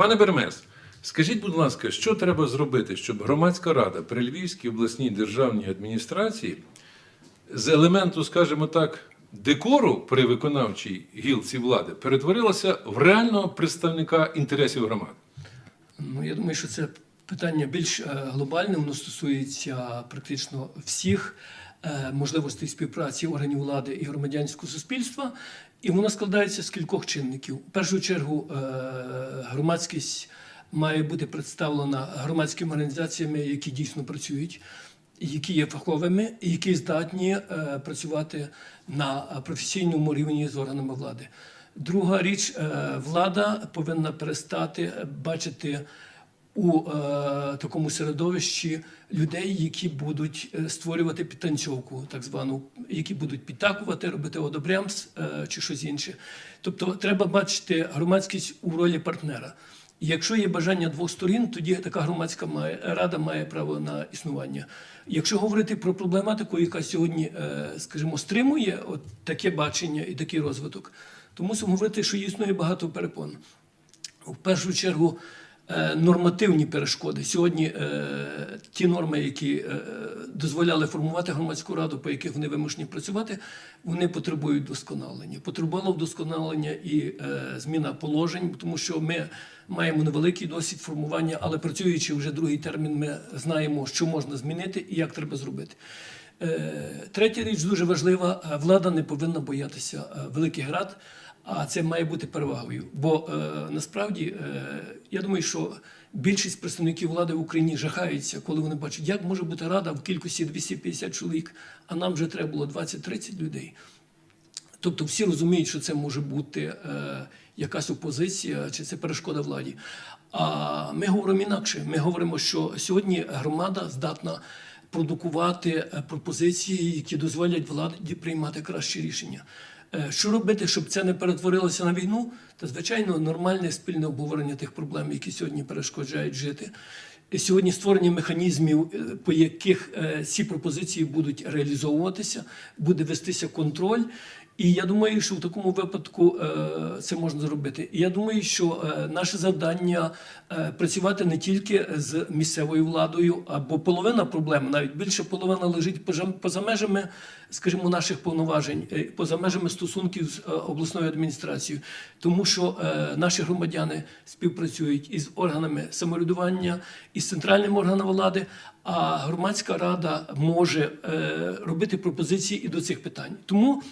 Пане Бермес, скажіть, будь ласка, що треба зробити, щоб громадська рада при Львівській обласній державній адміністрації з елементу, скажімо так, декору при виконавчій гілці влади перетворилася в реального представника інтересів громад? Ну, я думаю, що це питання більш е, глобальне, воно стосується практично всіх е, можливостей співпраці органів влади і громадянського суспільства, і воно складається з кількох чинників. В першу чергу, е, громадськість має бути представлена громадськими організаціями, які дійсно працюють. Які є фаховими і які здатні е, працювати на професійному рівні з органами влади. Друга річ, е, влада повинна перестати бачити у е, такому середовищі людей, які будуть е, створювати підтанцьовку, так звану, які будуть підтакувати, робити одобрямс е, чи щось інше. Тобто треба бачити громадськість у ролі партнера. І Якщо є бажання двох сторін, тоді така громадська має, рада має право на існування. Якщо говорити про проблематику, яка сьогодні, е, скажімо, стримує от таке бачення і такий розвиток, то мусимо говорити, що існує багато перепон. В першу чергу нормативні перешкоди. Сьогодні е, ті норми, які е, дозволяли формувати громадську раду, по яких вони вимушені працювати, вони потребують вдосконалення. Потребувало вдосконалення і е, зміна положень, тому що ми маємо невеликий досвід формування, але працюючи вже другий термін, ми знаємо, що можна змінити і як треба зробити. Е, Третя річ дуже важлива: е, влада не повинна боятися е, великих рад, а це має бути перевагою. Бо насправді я думаю, що більшість представників влади в Україні жахаються, коли вони бачать, як може бути рада в кількості 250 чоловік, а нам вже треба було 20-30 людей. Тобто всі розуміють, що це може бути е, якась опозиція чи це перешкода владі. А ми говоримо інакше. Ми говоримо, що сьогодні громада здатна продукувати е, пропозиції, які дозволять владі приймати кращі рішення. Е, Що робити, щоб це не перетворилося на війну? Та звичайно, нормальне спільне обговорення тих проблем, які сьогодні перешкоджають жити. І Сьогодні створення механізмів, е, по яких е, ці пропозиції будуть реалізовуватися, буде вестися контроль. І я думаю, що в такому випадку е, це можна зробити. І я думаю, що наше завдання працювати не тільки з місцевою владою, або половина проблем, навіть більше половина лежить поза- межами, скажімо, наших повноважень, поза межами стосунків з обласною адміністрацією, тому що наші громадяни співпрацюють із органами самоврядування, із центральним органом влади. А громадська рада може е, робити пропозиції і до цих питань. Тому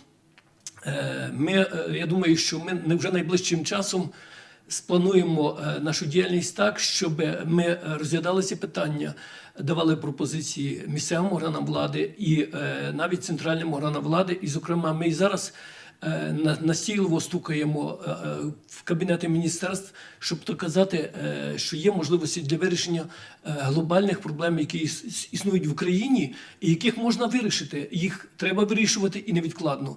Е, Ми, е, я думаю, що ми вже найближчим часом сплануємо нашу діяльність так, щоб ми розглядали ці питання, давали пропозиції місцевим органам влади і навіть центральним органам влади. І, зокрема, ми і зараз настійливо стукаємо е, е, в кабінети міністерств, щоб доказати, е, що є можливості для вирішення е, глобальних проблем, які іс- іс- існують в Україні, і яких можна вирішити. Їх треба вирішувати і невідкладно.